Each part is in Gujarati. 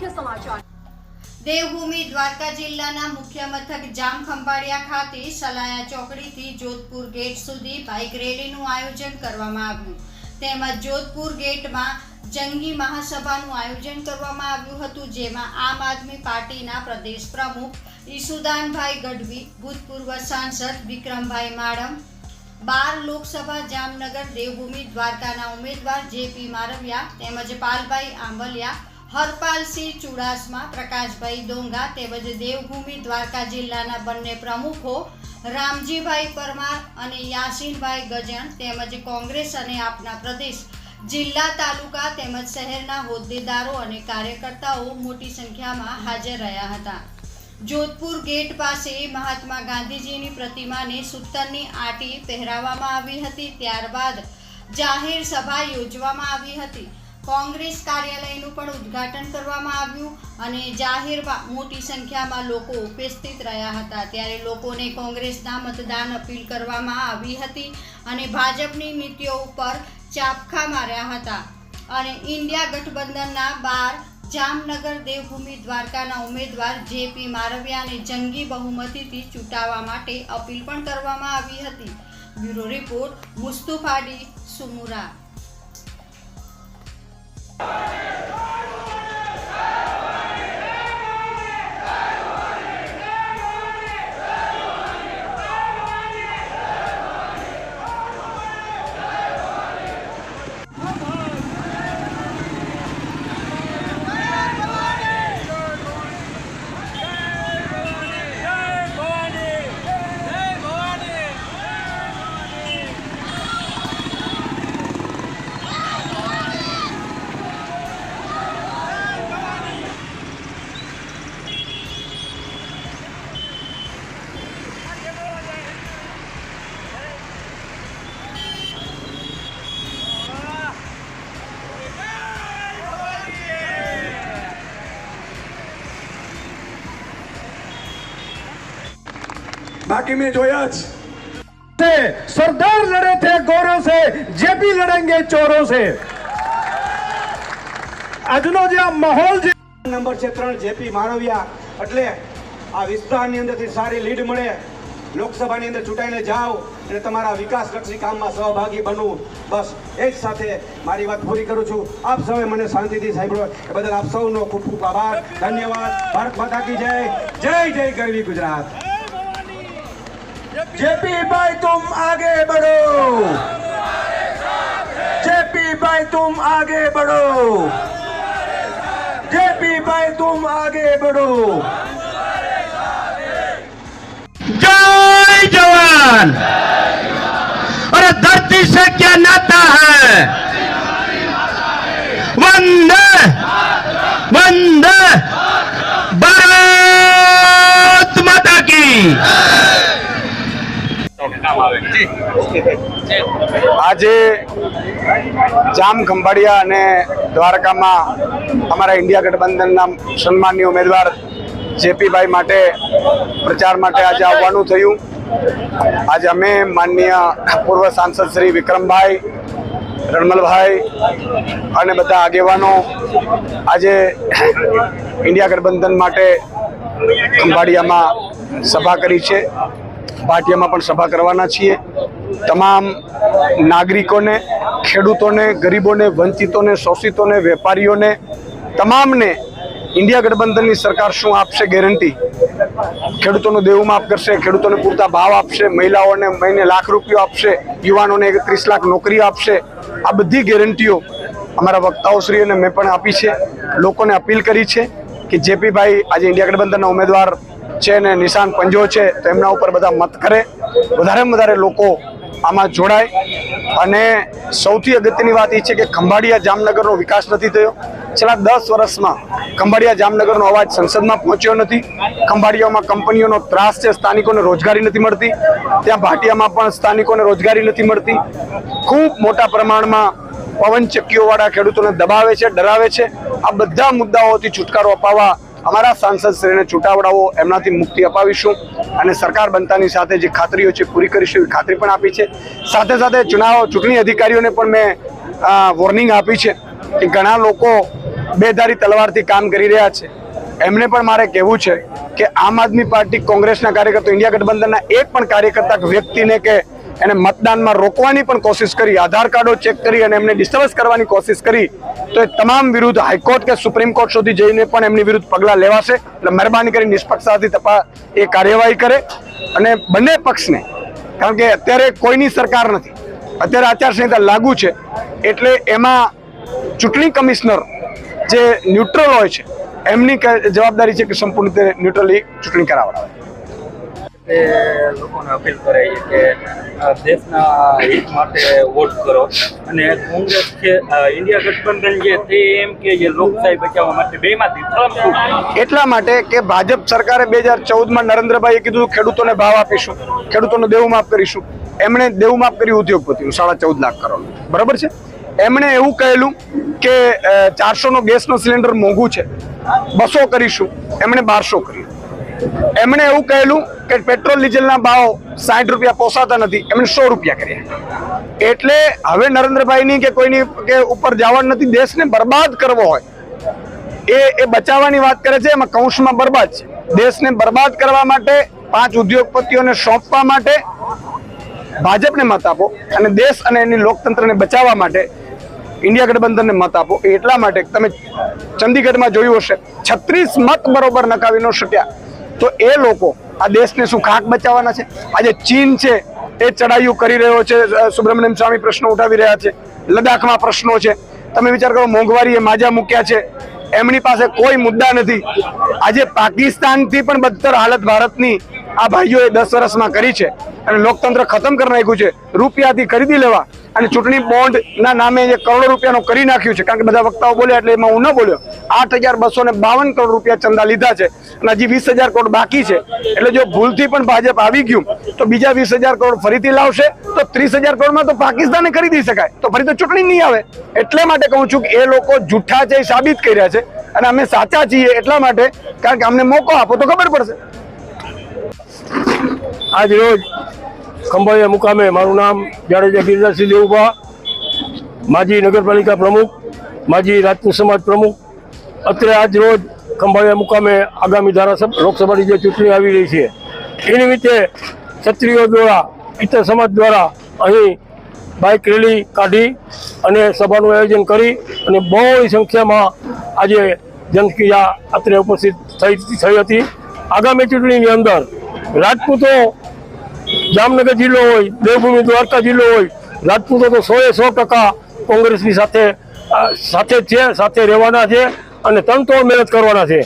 મુખ્ય સમાચાર. દેવભૂમિ દ્વારકા જિલ્લાના મુખ્ય મથક જામખંભાળિયા ખાતે સલાયા ચોકડીથી જોધપુર ગેટ સુધી બાઇક રેલીનું આયોજન કરવામાં આવ્યું. તેમજ જોધપુર ગેટમાં જંગી મહાસભાનું આયોજન કરવામાં આવ્યું હતું, જેમાં આમ આદમી પાર્ટીના પ્રદેશ પ્રમુખ ઈસુદાનભાઈ ગઢવી, ભૂતપૂર્વ સાંસદ વિક્રમભાઈ માડમ, બાર લોકસભા જામનગર, દેવભૂમિ દ્વારકાના ઉમેદવાર જેપી મારવિયા તેમજ પાલભાઈ આંબલિયા હરપાલસિંહ ચુડાસમા, પ્રકાશભાઈ ડોંગા તેમજ દેવભૂમિ દ્વારકા જિલ્લાના બંને પ્રમુખો રામજીભાઈ પરમાર અને યાસીનભાઈ ગજણ તેમજ કોંગ્રેસ અને આપના પ્રદેશ જિલ્લા તાલુકા તેમજ શહેરના હોદ્દેદારો અને કાર્યકર્તાઓ મોટી સંખ્યામાં હાજર રહ્યા હતા. જોધપુર ગેટ પાસે મહાત્મા ગાંધીજીની પ્રતિમાને સૂતરની આટી પહેરાવવામાં આવી હતી, ત્યારબાદ જાહેર સભા યોજવામાં આવી હતી. કોંગ્રેસ કાર્યાલયનું પણ ઉદ્ઘાટન કરવામાં આવ્યું અને જાહેરમાં મોટી સંખ્યામાં લોકો ઉપસ્થિત રહ્યા હતા. ત્યારે લોકોને કોંગ્રેસના મતદાન અપીલ કરવામાં આવી હતી અને ભાજપની નીતિઓ ઉપર ચાપખા માર્યા હતા. અને ઇન્ડિયા ગઠબંધનના બાર જામનગર, દેવભૂમિ, દ્વારકાના ઉમેદવાર જેપી મારવિયાને જંગી બહુમતીથી ચૂંટાવા માટે અપીલ પણ કરવામાં આવી હતી. બ્યુરો રિપોર્ટ મુસ્તુફાડી સુમુરા. Fire! બાકી મેં જોયા જ. સરદાર લડે છે ગોરો છે જે બી લડેંગે ચોરો છે. આજનો જે માહોલ છે નંબર છે ત્રણ જેપી માળવિયા. એટલે આ વિસ્તારની અંદરથી સારી લીડ મળે. લોકસભાની અંદર ચૂંટાઈને જાઓ અને તમારા વિકાસલક્ષી કામમાં સહભાગી બનવું બસ એ જ સાથે મારી વાત પૂરી કરું છું. આપ સૌએ મને શાંતિથી સાંભળો. એ બદલ આપ સૌનો ખૂબ ખૂબ આભાર. ધન્યવાદ. ભારત માતા કી જય. જય જય ગરવી ગુજરાત. जेपी भाई तुम आगे बढ़ो। जेपी भाई तुम आगे बढ़ो। जेपी भाई तुम आगे बढ़ो। जय जवान। अरे धरती से क्या नाता है? वंदे वंदे भारत माता की। આજે જામ ખંભાળિયા અને દ્વારકામાં અમારા ઇન્ડિયા ગઠબંધનના સન્માનની ઉમેદવાર જેપીભાઈ માટે પ્રચાર માટે આજે આવવાનું થયું. આજે અમે માનનીય પૂર્વ સાંસદ શ્રી વિક્રમભાઈ, રણમલભાઈ અને બધા આગેવાનો આજે ઇન્ડિયા ગઠબંધન માટે ખંભાળિયામાં સભા કરી છે. ભાટિયામાં પણ સભા કરવાના છીએ. તમામ નાગરિકોને, ખેડૂતોને, ગરીબોને, વંચિતોને, શોષિતોને, વેપારીઓને, તમામને ઇન્ડિયા ગઠબંધનની સરકાર શું આપશે ગેરંટી? ખેડૂતોનું દેવું માફ કરશે, ખેડૂતોને પૂરતા ભાવ આપશે, મહિલાઓને મહિને લાખ રૂપિયો આપશે, યુવાનોને એકત્રીસ લાખ નોકરી આપશે. આ બધી ગેરંટીઓ અમારા વક્તાઓશ્રીઓને મેં પણ આપી છે. લોકોને અપીલ કરી છે કે જેપીભાઈ આજે ઇન્ડિયા ગઠબંધનના ઉમેદવાર છે ને નિશાન પંજો છે, તો એમના ઉપર બધા મત કરે. વધારેમાં વધારે લોકો આમાં જોડાય. અને સૌથી અગત્યની વાત એ છે કે ખંભાળિયા જામનગરનો વિકાસ નથી થયો. છેલ્લા દસ વર્ષમાં ખંભાળિયા જામનગરનો અવાજ સંસદમાં પહોંચ્યો નથી. ખંભાળિયામાં કંપનીઓનો ત્રાસ છે, સ્થાનિકોને રોજગારી નથી મળતી. ત્યાં ભાટિયામાં પણ સ્થાનિકોને રોજગારી નથી મળતી. ખૂબ મોટા પ્રમાણમાં પવનચક્કીઓવાળા ખેડૂતોને દબાવે છે, ડરાવે છે. આ બધા મુદ્દાઓથી છુટકારો અપાવવા અમારા સાંસદ શ્રીને છૂટાવડાવો એમનાથી મુક્તિ અપાવીશું અને સરકાર બનતાની સાથે જે ખાતરીઓ છે પૂરી કરીશું એવી ખાતરી પણ આપી છે. સાથે સાથે ચુનાવ, ચૂંટણી અધિકારીઓને પણ મેં વોર્નિંગ આપી છે કે ઘણા લોકો બેધારી તલવારથી કામ કરી રહ્યા છે. એમને પણ મારે કહેવું છે કે આમ આદમી પાર્ટી કોંગ્રેસના કાર્યકર્તા ઇન્ડિયા ગઠબંધનના એક પણ કાર્યકર્તા વ્યક્તિને કે એને મતદાનમાં રોકવાની પણ કોશિશ કરી, આધાર કાર્ડો ચેક કરી અને એમને ડિસ્ટર્બન્સ કરવાની કોશિશ કરી, તો એ તમામ વિરુદ્ધ હાઈકોર્ટ કે સુપ્રીમ કોર્ટ સુધી જઈને પણ એમની વિરુદ્ધ પગલાં લેવાશે. એટલે મહેરબાની કરી નિષ્પક્ષતાથી તપાસ એ કાર્યવાહી કરે અને બંને પક્ષને, કારણ કે અત્યારે કોઈની સરકાર નથી. અત્યારે આચારસંહિતા લાગુ છે, એટલે એમાં ચૂંટણી કમિશનર જે ન્યુટ્રલ હોય છે, એમની જવાબદારી છે કે સંપૂર્ણ રીતે ન્યુટ્રલી ચૂંટણી કરાવડાવે. તે લોકોને અપીલ કરે કે દેશના હિત માટે વોટ કરો. અને કોંગ્રેસ છે ઇન્ડિયા ગઠબંધન જે તે એમ કે જે લોકશાહી બચાવવા માટે બેમાંથી એટલા માટે કે ભાજપ સરકારે બે હજાર ચૌદમાં નરેન્દ્રભાઈએ કીધું ખેડૂતોને ભાવ આપીશું, ખેડૂતોને દેવું માફ કરીશું. એમણે દેવું માફ કર્યું ઉદ્યોગપતિનું સાડા ચૌદ લાખ કરોડ. બરાબર છે? એમણે એવું કહેલું કે ચારસોનો ગેસનો સિલિન્ડર મોંઘું છે. બસો કરીશું. એમણે બારસો કર્યું. એમણે એવું કહેલું કે પેટ્રોલ ડીઝલના ભાવ સાઠ રૂપિયા પોસાતા નથી એમણે સો રૂપિયા કર્યા. એટલે હવે નરેન્દ્રભાઈની કે કોઈની કે ઉપર જવાનું નથી, દેશને બરબાદ કરવો હોય, એ એ બચાવવાની વાત કરે છે, એમાં કૌંસમાં બરબાદ છે. દેશને બરબાદ કરવા માટે પાંચ ઉદ્યોગપતિઓને સોંપવા માટે ભાજપને મત આપો અને દેશ અને એની લોકતંત્રને બચાવવા માટે ઇન્ડિયા ગઠબંધનને મત આપો. એટલા માટે તમે ચંદીગઢમાં જોયું હશે, છત્રીસ મત બરોબર નકાવી ન શક્યા. તો એ લોકો આ દેશને શું ખાક બચાવવાના છે? આજે ચીન છે, એ ચડાયું કરી રહ્યો છે સુબ્રમણ્યમ સ્વામી પ્રશ્નો ઉઠાવી રહ્યા છે, લદ્દાખમાં પ્રશ્નો છે. તમે વિચાર કરો, મોંઘવારીએ માજા મૂક્યા છે. એમની પાસે કોઈ મુદ્દા નથી. આજે પાકિસ્તાનથી પણ બદતર હાલત ભારતની આ ભાઈઓએ દસ વર્ષમાં કરી છે અને લોકતંત્ર ખતમ કરી નાખ્યું છે. રૂપિયાથી ખરીદી લેવા અને ચૂંટણી બોન્ડ ના નામે જે કરોડો રૂપિયાનું કરી નાખ્યું છે. કારણ કે બધા વક્તાઓ બોલ્યા એટલે એમાં હું ન બોલ્યો. આઠ હજાર બસો ને બાવન કરોડ રૂપિયા ચંદા લીધા છે અને હજી વીસ હજાર કરોડ બાકી છે. એટલે જો ભૂલથી પણ ભાજપ આવી ગયું, તો બીજા વીસ હજાર કરોડ ફરીથી લાવશે, તો ત્રીસ હજાર કરોડમાં તો પાકિસ્તાને ખરીદી શકાય. તો ફરી તો ચૂંટણી નહીં આવે. એટલે માટે કહું છું કે એ લોકો જૂઠા છે સાબિત કર્યા છે અને અમે સાચા છીએ એટલા માટે, કારણ કે અમને મોકો આપો તો ખબર પડશે. આજ રોજ ખંભાળિયા મુકામે મારું નામ જાડેજા ગિરિરાજસિંહ દેવુભા, માજી નગરપાલિકા પ્રમુખ, માજી રાજપૂત સમાજ પ્રમુખ. અત્રે આજ રોજ ખંભાળિયા મુકામે આગામી ધારાસભા, લોકસભાની જે ચૂંટણી આવી રહી છે, એ નિમિત્તે ક્ષત્રિયો દ્વારા ઇતર સમાજ દ્વારા અહીં બાઇક રેલી કાઢી અને સભાનું આયોજન કરી અને બહોળી સંખ્યામાં આજે જનક્રિયા અત્રે ઉપસ્થિત થઈ થઈ હતી. આગામી ચૂંટણીની અંદર રાજપૂતો જામનગર જિલ્લો હોય, દેવભૂમિ દ્વારકા જિલ્લો હોય, રાજપૂતો તો સોએ સો ટકા કોંગ્રેસની સાથે સાથે જ છે, સાથે રહેવાના છે અને તનતો મહેનત કરવાના છે.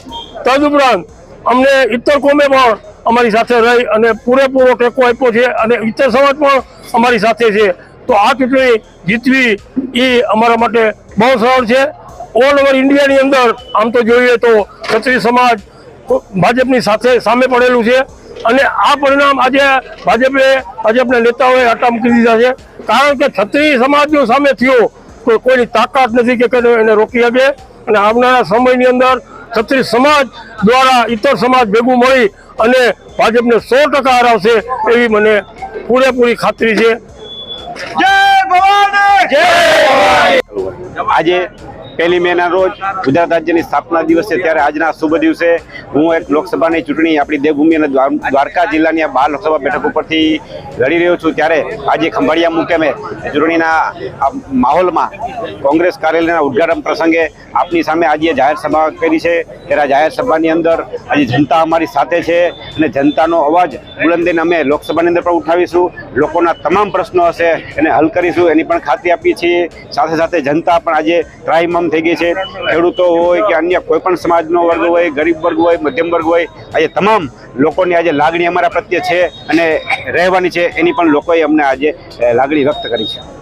તદુપરાંત અમને ઇતર કોમે પણ અમારી સાથે રહી અને પૂરેપૂરો ટેકો આપ્યો છે અને ઇતર સમાજ પણ અમારી સાથે છે. તો આ ચૂંટણી જીતવી એ અમારા માટે બહુ સરળ છે. ઓલ ઓવર ઇન્ડિયાની અંદર આમ તો જોઈએ તો ક્ષત્રિય સમાજ ભાજપની સાથે સામે પડેલું છે અને આ પરિણામ આજે ભાજપે ભાજપના નેતાઓએ હટા મૂકી દીધા છે. કારણ કે ક્ષત્રિય સમાજનો સામે થયો કોઈ કોઈની તાકાત નથી કે એને રોકી શકે. અને આવનારા સમયની અંદર ક્ષત્રિય સમાજ દ્વારા ઇતર સમાજ ભેગું મળી અને ભાજપને સો ટકા હરાવશે એવી મને પૂરેપૂરી ખાતરી છે. આજે પહેલી મેના રોજ ગુજરાત રાજ્યની સ્થાપના દિવસ ત્યારે આજના શુભ દિવસે હું એક લોકસભાની ચૂંટણી આપણી દેવભૂમિ અને દ્વાર- દ્વારકા જિલ્લાની આ બાર લોકસભા બેઠક ઉપરથી લડી રહ્યો છું. ત્યારે આજે ખંભાળિયા મુકેમે ચૂંટણીના માહોલમાં કોંગ્રેસ કાર્યાલયના ઉદ્ઘાટન પ્રસંગે આપની સામે આજે જાહેર સભા કરી છે. ત્યારે આ જાહેર સભાની અંદર આજે જનતા અમારી સાથે છે અને જનતાનો અવાજ બુલંદીને અમે લોકસભાની અંદર પણ ઉઠાવીશું. લોકોના તમામ પ્રશ્નો હશે એને હલ કરીશું. એની પણ ખાતરી આપીએ છીએ. સાથે સાથે જનતા પણ આજે ત્રાહિમામ થઈ ગઈ છે. ખેડૂતો હોય કે અન્ય કોઈ પણ સમાજનો વર્ગ હોય, ગરીબ વર્ગ હોય, મધ્યમ વર્ગ હોય, આજે તમામ લોકોની આજે લાગણી અમારા પ્રત્યે છે અને રહેવાની છે. એની પણ લોકોએ અમને આજે લાગણી વ્યક્ત કરી છે.